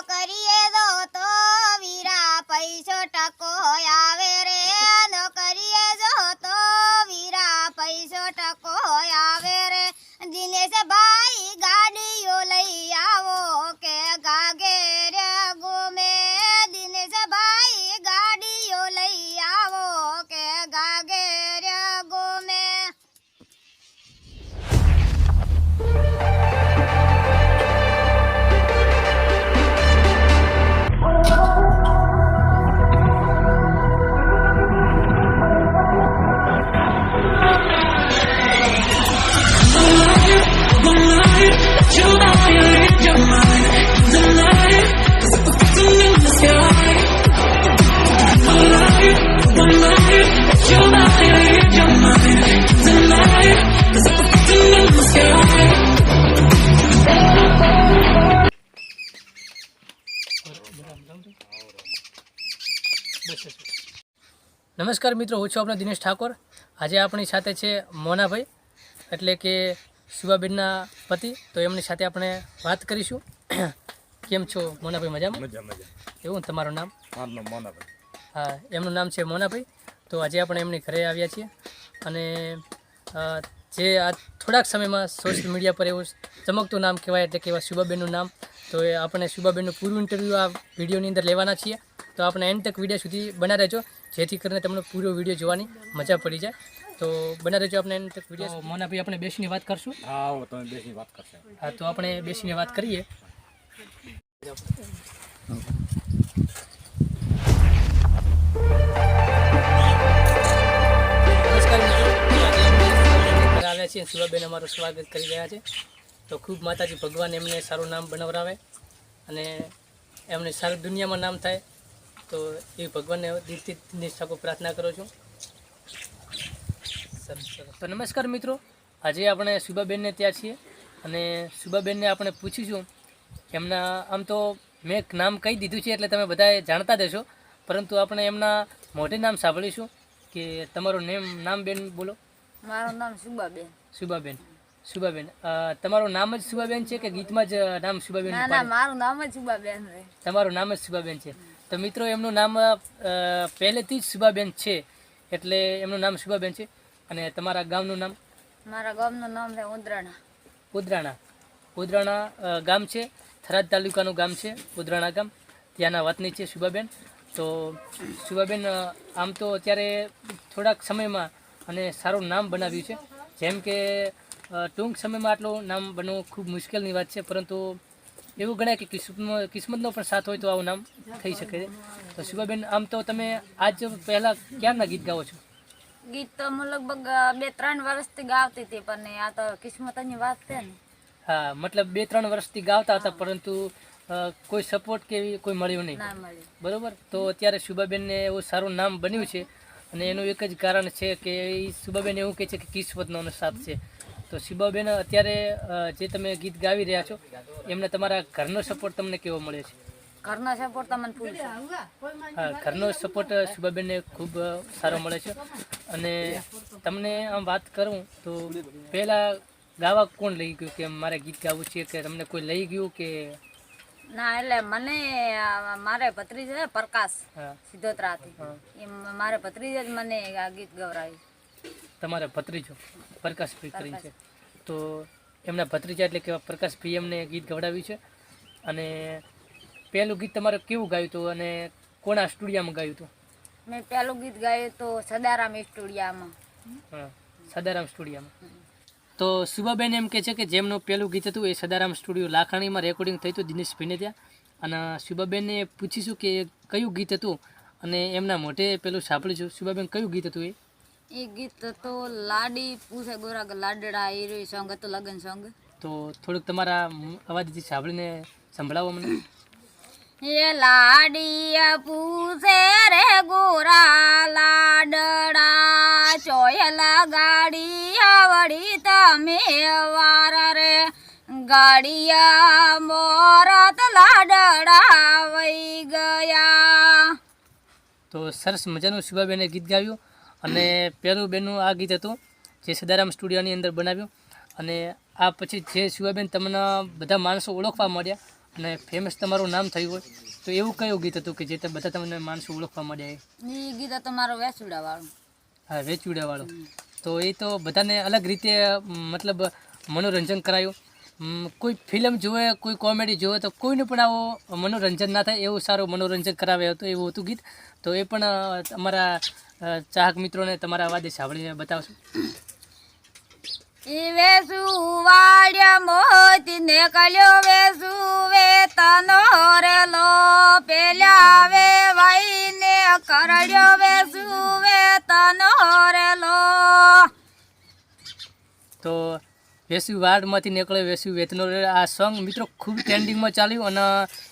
નોકરીએ જો તો વીરા પૈસો ટકો આવે રે. નોકરીએ જો તો વીરા પૈસો ટકો આવે રે. દિનેશ ભાઈ નમસ્કાર મિત્રો હું છું આપણો દિનેશ ઠાકોર. આજે આપણી સાથે છે મોનાભાઈ એટલે કે શિવાબેનના પતિ. તો એમની સાથે આપણે વાત કરીશું. કેમ છો મોનાભાઈ મજામાં? મજા મજા. એવું તમારું નામ? મોનાભાઈ. હા એમનું નામ છે મોનાભાઈ. તો આજે આપણે એમની ઘરે આવ્યા છીએ. અને જે આ થોડાક સમયમાં સોશિયલ મીડિયા પર એવું ચમકતું નામ કહેવાય એટલે કે એવા શુભાબેનનું નામ. તો એ આપણે શુભાબેનનું પૂરું ઇન્ટરવ્યૂ આ વિડીયોની અંદર લેવાના છીએ. તો આપણે એન્ડ તક વીડિયો સુધી બના રહેજો. જેથી કરીને તમને પૂરો વીડિયો જોવાની મજા પડી જાય. તો બના રહેજો આપણે એન્ડ તક વીડિયો મોનાભાઈ આપણે બેસીને વાત કરશું? હા તમે બેસીને વાત કરશો. હા તો આપણે બેસીને વાત કરીએ. આવ્યા છીએ. શિવાબેન અમારું સ્વાગત કરી રહ્યા છે. તો ખૂબ માતાજી ભગવાન એમને સારું નામ બનાવરાવે અને એમને સારી દુનિયામાં નામ થાય. તો એ ભગવાનને દિલથી નિષ્ઠાકો પ્રાર્થના કરું છું. સરસ સરસ. તો નમસ્કાર મિત્રો આજે આપણે શુભાબેનને ત્યાં છીએ અને શુભાબેનને આપણે પૂછીશું એમના આમ તો મેં એક નામ કહી દીધું છે એટલે તમે બધાએ જાણતા જ હશો પરંતુ આપણે એમના મોઢે નામ સાંભળીશું કે તમારું નેમ નામ બેન બોલો. મારું નામ શુભાબેન શુભાબેન શુભાબેન તમારું નામ જ શુભાબેન છે કે ગીતમાં જ નામ શુભાબેન ના ના મારું નામ જ છે. તમારું નામ જ શુભાબેન છે. તો મિત્રો એમનું નામ પહેલેથી જ શુભાબેન છે એટલે એમનું નામ શુભાબેન છે. અને તમારા ગામનું નામ? મારા ગામનું નામ છે ઉંદરાણા. ઉદરાણા. ઉદરાણા ગામ છે થરાદ તાલુકાનું ગામ છે ઉદરાણા ગામ. ત્યાંના વતની છે શુભાબેન તો શુભાબેન આમ તો અત્યારે થોડાક સમયમાં અને સારું નામ બનાવ્યું છે. જેમ કે ટૂંક સમયમાં આટલું નામ બનવું ખૂબ મુશ્કેલની વાત છે પરંતુ એવું ગણાય કે કિસ્મત કિસ્મતનો પણ સાથ હોય તો આવું નામ થઈ શકે છે. તો શુભાબેન આમ તો તમે આજ પહેલાં ક્યારના ગીત ગાઓ છો? ગીત તો હું લગભગ બે ત્રણ વર્ષથી ગાવતી હતી પણ આ તો કિસ્મતની વાત છે ને. હા મતલબ બે ત્રણ વર્ષથી ગાવતા હતા પરંતુ કોઈ સપોર્ટ કે કોઈ મળ્યું નહીં. બરોબર? તો અત્યારે શુભાબેનને એવું સારું નામ બન્યું છે અને એનું એક જ કારણ છે કે એ શુભાબેન એવું કહે છે કે કિસ્મતનો સાથ છે. તો શિબાબેન અત્યારે જે તમે ગીત ગાવી રહ્યા છો એમને તમારા ઘરનો સપોર્ટ તમને કેવો મળે છે? ઘરનો સપોર્ટ તમને ફૂલ ઘરનો સપોર્ટ શિબાબેનને ખૂબ સારો મળે છે. અને તમને આમ વાત કરું તો પહેલાં ગાવા કોણ લઈ ગયું કે મારે ગીત ગાવું છે કે તમને કોઈ લઈ ગયું કે? ના એટલે મને મારે ભત્રીજો છે પ્રકાશ સિદ્ધોત્રાથી. એમ મારે ભત્રીજે જ મને આ ગીત ગવરાવ્યું તમારા ભત્રીજો પ્રકાશભાઈ કરીને છે. તો એમના ભત્રીજા એટલે કે પ્રકાશભાઈ એમને ગીત ગવડાવ્યું છે. અને પહેલું ગીત તમારે કેવું ગાયું હતું અને કોના સ્ટુડિયામાં ગાયું હતું? મેં પહેલું ગીત ગાયું તો સદારામ સ્ટુડિયામાં. હા સદારામ સ્ટુડિયામાં. તો શુભાબેન એમ કહે છે કે જેમનું પહેલું ગીત હતું એ સદારામ સ્ટુડિયો લાખાણીમાં રેકોર્ડિંગ થયું હતું દિનેશભાઈને ત્યાં. અને શુભાબેનને પૂછીશું કે કયું ગીત હતું અને એમના મોઢે પેલું સાંભળીશું. શુભાબેન કયું ગીત હતું એ? એ ગીત તો લાડી પૂછે ગોરા લાડડા એ રહ્યું સોંગ હતું લગન સોંગ તો થોડુંક તમારા અવાજથી સાંભળીને સંભળાવો મને. એ લાડી પૂછે રે ગોરા લાડડા ચોયલા ગાડી વળી તમે વારા રે. ગાડિયા મોરત લાડડા વઈ ગયા. તો સરસ મજાનું શુભાબેને ગીત ગાવ્યું અને પહેલું બેનનું આ ગીત હતું જે સદારામ સ્ટુડિયોની અંદર બનાવ્યું. અને આ પછી જે શિવાબેન તમને બધા માણસો ઓળખવા મળ્યા અને ફેમસ તમારું નામ થયું હોય તો એવું કયું ગીત હતું કે જે તે બધા તમને માણસો ઓળખવા મળ્યા એ? ગીત હતું મારો વેચુડાવાળું. હા વેચુડાવાળું. તો એ તો બધાને અલગ રીતે મતલબ મનોરંજન કરાયું. કોઈ ફિલ્મ જોવે કોઈ કોમેડી જોવે તો કોઈને પણ આવો મનોરંજન ના થાય એવું સારું મનોરંજન કરાવે હતું એવું હતું ગીત. તો એ પણ અમારા ચાહક મિત્રોને તમારા અવાજે સાંભળીને બતાવશું. ઈવે વેસુ વાડ્યા મોતી ને કલ્યો વે સુવે તનો રે લો પેલા વે વાઈને કરડ્યો વે સુવે તનો રે લો તો વેસુ વાર્ડમાંથી નીકળ્યો વેસુ વેતનો. આ સોંગ મિત્રો ખૂબ ટ્રેન્ડિંગમાં ચાલ્યું અને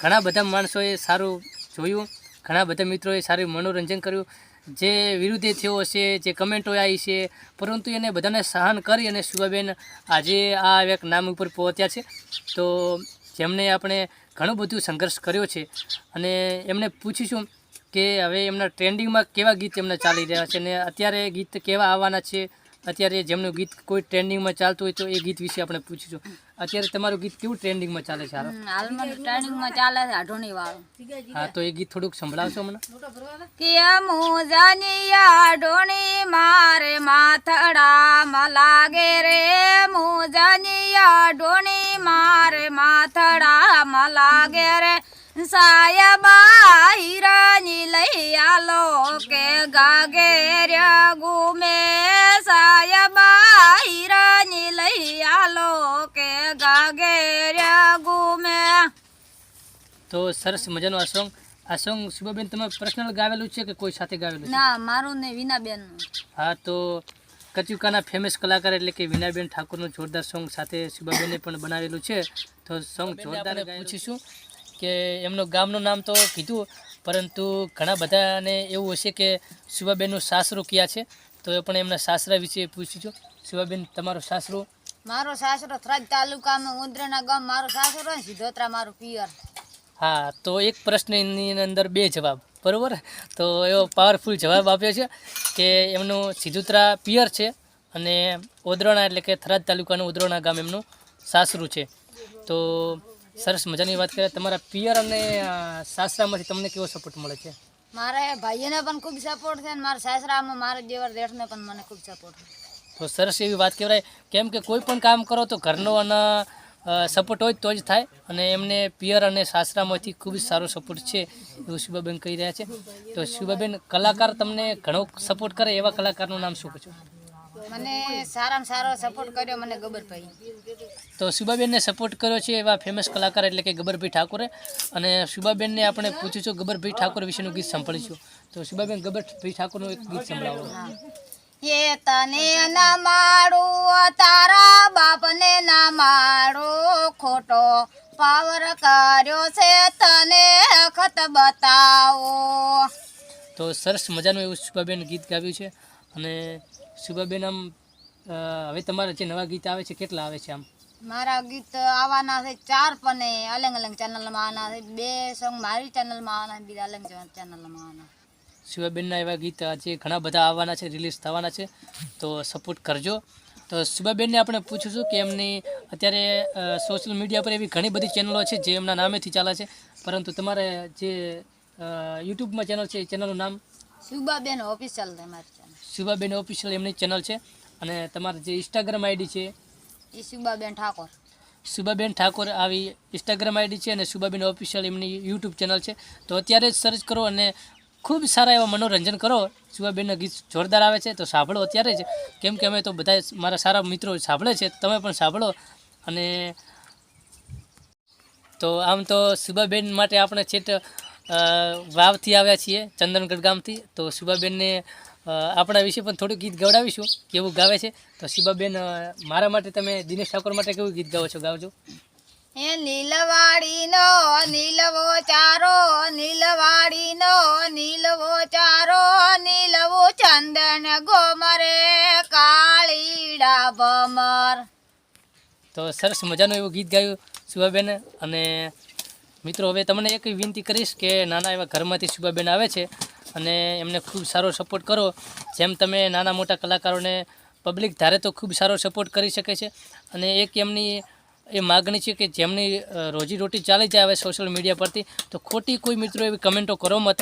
ઘણા બધા માણસોએ સારું જોયું. ઘણા બધા મિત્રોએ સારું મનોરંજન કર્યું. જે વિરુદ્ધે થયો હશે, જે કમેન્ટો આવી છે, પરંતુ એને બધાને સહન કરી અને શુભાબેન આજે આ એક નામ ઉપર પહોંચ્યા છે. તો જેમને આપણે ઘણું બધું સંઘર્ષ કર્યો છે. અને એમને પૂછીશું કે હવે એમના ટ્રેન્ડિંગમાં કેવા ગીત એમના ચાલી રહ્યા છે અને અત્યારે ગીત કેવા આવવાના છે. અત્યારે જેમનું ગીત કોઈ ટ્રેન્ડિંગમાં ચાલતું હોય તો એ ગીત વિશે આપણે પૂછીશું. અત્યારે તમારું ગીત કેવું ટ્રેન્ડિંગમાં ચાલે છે હાલો? હાલમાં ટ્રેનિંગમાં ચાલે છે અઢોણી વાળું. હા તો એ ગીત થોડુંક સંભળાવશો મને? કે મુજનિયા ડોણી મારે માથડામાં લાગે રે. મુજનિયા ડોણી મારે માથડામાં લાગે રે. સાયબા હિરાની લઈ આલો કે ગાગેર્યા ગુમે તો સરસ મજાનો આ સોંગ આ સોંગ શુભાબેન તમે પર્સનલ ગાવેલું છે કે કોઈ સાથે ગાવેલું છે? ના મારું ને વિનાબેન હા તો કચુકાના ફેમસ કલાકાર એટલે કે વિનાબેન ઠાકોરનું જોરદાર સોંગ સાથે શુભાબેને પણ બનાવેલું છે. તો સોંગ જોરદાર પૂછીશું કે એમનું ગામનું નામ તો કીધું પરંતુ ઘણા બધાને એવું હશે કે શુભાબેનનું સાસરું ક્યાં છે? તો એ પણ એમના સાસરા વિશે પૂછીશું. શુભાબેન તમારું સાસરું? મારો સાસરો થરાદ તાલુકામાં ઉંદરાના ગામ મારો સાસરો ને સિધોત્રા મારું પિયર. હા તો એક પ્રશ્નની અંદર બે જવાબ બરાબર? તો એવો પાવરફુલ જવાબ આપ્યો છે કે એમનું સિધુત્રા પિયર છે અને ઓદરોણા એટલે કે થરાદ તાલુકાનું ઓદરોણા ગામ એમનું સાસરું છે. તો સરસ મજાની વાત કરીએ તમારા પિયર અને સાસરામાંથી તમને કેવો સપોર્ટ મળે છે? મારા ભાઈઓને પણ ખૂબ સપોર્ટ છે ને મારા સાસરામાં મારા દેવર દેઠને પણ મને ખૂબ સપોર્ટ છે. તો સરસ એવી વાત કહેવાય કેમ કે કોઈ પણ કામ કરો તો ઘરનો અને સપોર્ટ હોય તો જ થાય અને એમને પિયર અને સાસરામાંથી ખૂબ જ સારો સપોર્ટ છે એવું શુભાબેન કહી રહ્યા છે. તો શુભાબેન કલાકાર તમને ઘણો સપોર્ટ કરે એવા કલાકારનું નામ શું પૂછો? મને સારામાં સારો સપોર્ટ કર્યો મને ગબરભાઈ તો શુભાબેનને સપોર્ટ કર્યો છે એવા ફેમસ કલાકાર એટલે કે ગબરભાઈ ઠાકોરે. અને શુભાબેનને આપણે પૂછ્યું છું ગબરભાઈ ઠાકોર વિશેનું ગીત સાંભળીશું. તો શુભાબેન ગબરભાઈ ઠાકોરનું એક ગીત સંભળાવો. એ તને ના મારું તારા બાપને ના મારું ખોટો પાવર કર્યો છે તને ખત બતાવો. તો સરસ મજાનું એવું શુભાબેન ગીત ગાવ્યું છે. અને શુભાબેન આમ હવે તમારા જે નવા ગીત આવે છે કેટલા આવે છે આમ? મારા ગીત આવવાના છે ચાર પણ અલગ અલગ ચેનલમાં આવવાના છે. બે સોંગ મારી ચેનલમાં આવવાના બીજા અલગ ચેનલમાં આવવાના શુભાબેનના એવા ગીત આજે ઘણા બધા આવવાના છે રિલીઝ થવાના છે તો સપોર્ટ કરજો. તો શુભાબેનને આપણે પૂછીશું કે એમની અત્યારે સોશિયલ મીડિયા પર એવી ઘણી બધી ચેનલો છે જે એમના નામેથી ચાલે છે. પરંતુ તમારે જે યુટ્યુબમાં ચેનલ છે એ ચેનલનું નામ? શુભાબેન ઓફિશિયલ છે ચેનલ શુભાબેન ઓફિશિયલ એમની ચેનલ છે. અને તમારે જે ઇન્સ્ટાગ્રામ આઈડી છે? એ શુભાબેન ઠાકોર. શુભાબેન ઠાકોર આવી ઇન્સ્ટાગ્રામ આઈડી છે અને શુભાબેન ઓફિશિયલ એમની યુટ્યુબ ચેનલ છે. તો અત્યારે જ સર્ચ કરો અને ખૂબ સારા એવા મનોરંજન કરો. શુભાબેનના ગીત જોરદાર આવે છે, તો સાંભળો અત્યારે જ. કેમ કે અમે તો બધા મારા સારા મિત્રો સાંભળે છે, તમે પણ સાંભળો. અને તો આમ તો શુભાબેન માટે આપણે છેટ વાવથી આવ્યા છીએ, ચંદનગઢ ગામથી. તો શુભાબેનને આપણા વિશે પણ થોડું ગીત ગવડાવીશું, કેવું ગાવે છે. તો શુભાબેન મારા માટે તમે દિનેશ ઠાકોર માટે કેવું ગીત ગાવો છો, ગાવજો. એ નીલવાડીનો, નીલવો ચારો, નીલવાડીનો, નીલવો ચારો, નીલવો ચંદન ગોમરે, કાળીડા ભમર. તો સરસ મજાનું એવું ગીત ગાયું શુભાબેન અને મિત્રો, હવે તમને એક વિનંતી કરીશ કે નાના એવા ઘરમાંથી શુભાબેન આવે છે અને એમને ખૂબ સારો સપોર્ટ કરો. જેમ તમે નાના મોટા કલાકારોને પબ્લિક ધારે તો ખૂબ સારો સપોર્ટ કરી શકે છે અને એક એમની એ માગણી છે કે જેમની રોજીરોટી ચાલી જાય હવે સોશિયલ મીડિયા પરથી, તો ખોટી કોઈ મિત્રો એવી કમેન્ટો કરો મત.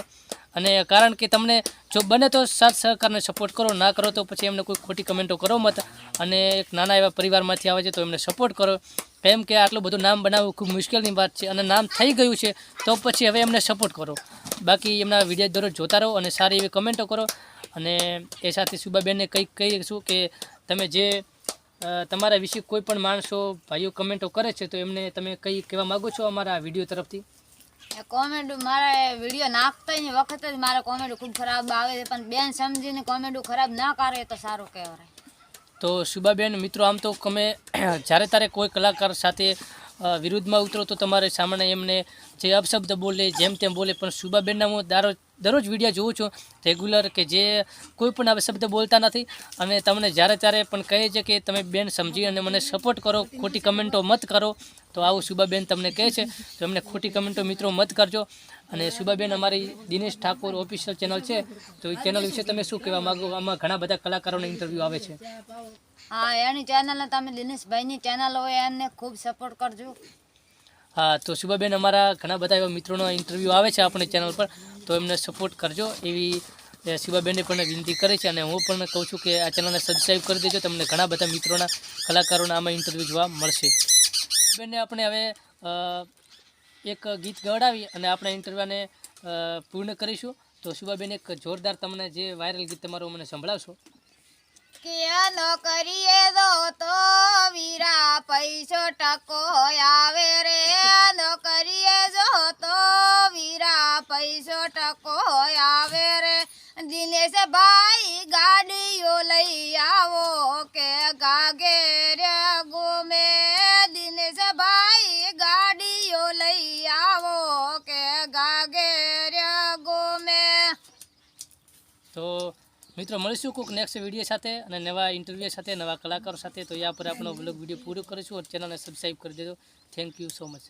અને કારણ કે તમને જો બને તો સાથ સહકારને સપોર્ટ કરો, ના કરો તો પછી એમને કોઈ ખોટી કમેન્ટો કરો મત. અને એક નાના એવા પરિવારમાંથી આવે છે તો એમને સપોર્ટ કરો. કેમ કે આટલું બધું નામ બનાવવું ખૂબ મુશ્કેલની વાત છે અને નામ થઈ ગયું છે, તો પછી હવે એમને સપોર્ટ કરો. બાકી એમના વીડિયો દરરોજ જોતા રહો અને સારી એવી કમેન્ટો કરો. અને એ સાથે સુબાબેનને કંઈક કહીશું કે તમે જે તમારા વિશે કોઈ પણ માણસો ભાઈઓ કમેન્ટો કરે છે તો એમને તમે કંઈ કહેવા માગો છો અમારા વીડિયો તરફથી? એ કોમેન્ટ મારે વીડિયો નાખતા ની વખત જ મારે કોમેન્ટ ખૂબ ખરાબ આવે છે પણ બેન સમજીને કોમેન્ટ ખરાબ ના કરે તો સારું કહેવાય. તો શુભાબેન મિત્રો આમ તો તમે જ્યારે તારે કોઈ કલાકાર સાથે વિરુદ્ધમાં ઉતરો તો તમારે સામાન્ય એમને જે અપશબ્દ બોલે જેમ તેમ બોલે પણ શુભાબેનના હું દારો દરરોજ વીડિયો જોઉં છું રેગ્યુલર કે જે કોઈ પણ આવા શબ્દ બોલતા નથી. અને તમને જ્યારે ત્યારે પણ કહે છે કે તમે બેન સમજી અને મને સપોર્ટ કરો ખોટી કમેન્ટો મત કરો તો આવું સુભાબેન તમને કહે છે તો એમને ખોટી કમેન્ટો મિત્રો મત કરજો. અને સુભાબેન અમારી દિનેશ ઠાકોર ઓફિશિયલ ચેનલ છે તો એ ચેનલ વિશે તમે શું કહેવા માગો? આમાં ઘણા બધા કલાકારોના ઇન્ટરવ્યૂ આવે છે. હા એની ચેનલને તમે દિનેશભાઈની ચેનલ હોય એમને ખૂબ સપોર્ટ કરજો. હા તો શુભાબેન અમારા ઘણા બધા એવા મિત્રોનો ઇન્ટરવ્યૂ આવે છે આપણી ચેનલ પર. તો એમને સપોર્ટ કરજો. એવી શિવાબેને પણ વિનંતી કરે છે અને હું પણ કહું છું કે આ ચેનલને સબસ્ક્રાઈબ કરી દેજો. તમને ઘણા બધા મિત્રોના, કલાકારોના આમાં ઇન્ટરવ્યૂ જોવા મળશે. બેનને આપણે હવે એક ગીત ગવડાવી અને આપણા ઇન્ટરવ્યૂને પૂર્ણ કરીશું. તો શિવાબેન એક જોરદાર તમને જે વાયરલ ગીત તમારું મને સંભળાવશો. કે નોકરીએ દો તો વીરા પૈસો ટકો આવે રે નોકરીએ જો તો વીરા પૈસો ટકો આવે રે દિનેશ ભાઈ ગાડીઓ લઈ આવો કે ગાગે રે ગોમે દિનેશ ભાઈ ગાડીઓ લઈ આવો કે ગાગે રે ગોમે તો મિત્રો, મળીશું કોઈક નેક્સ્ટ વીડિયો સાથે અને નવા ઇન્ટરવ્યૂ સાથે, નવા કલાકારો સાથે. તો યા પર આપણો બ્લોગ વીડિયો પૂરો કરીશું. અને ચેનલને સબસ્ક્રાઈબ કરી દેજો. Thank you so much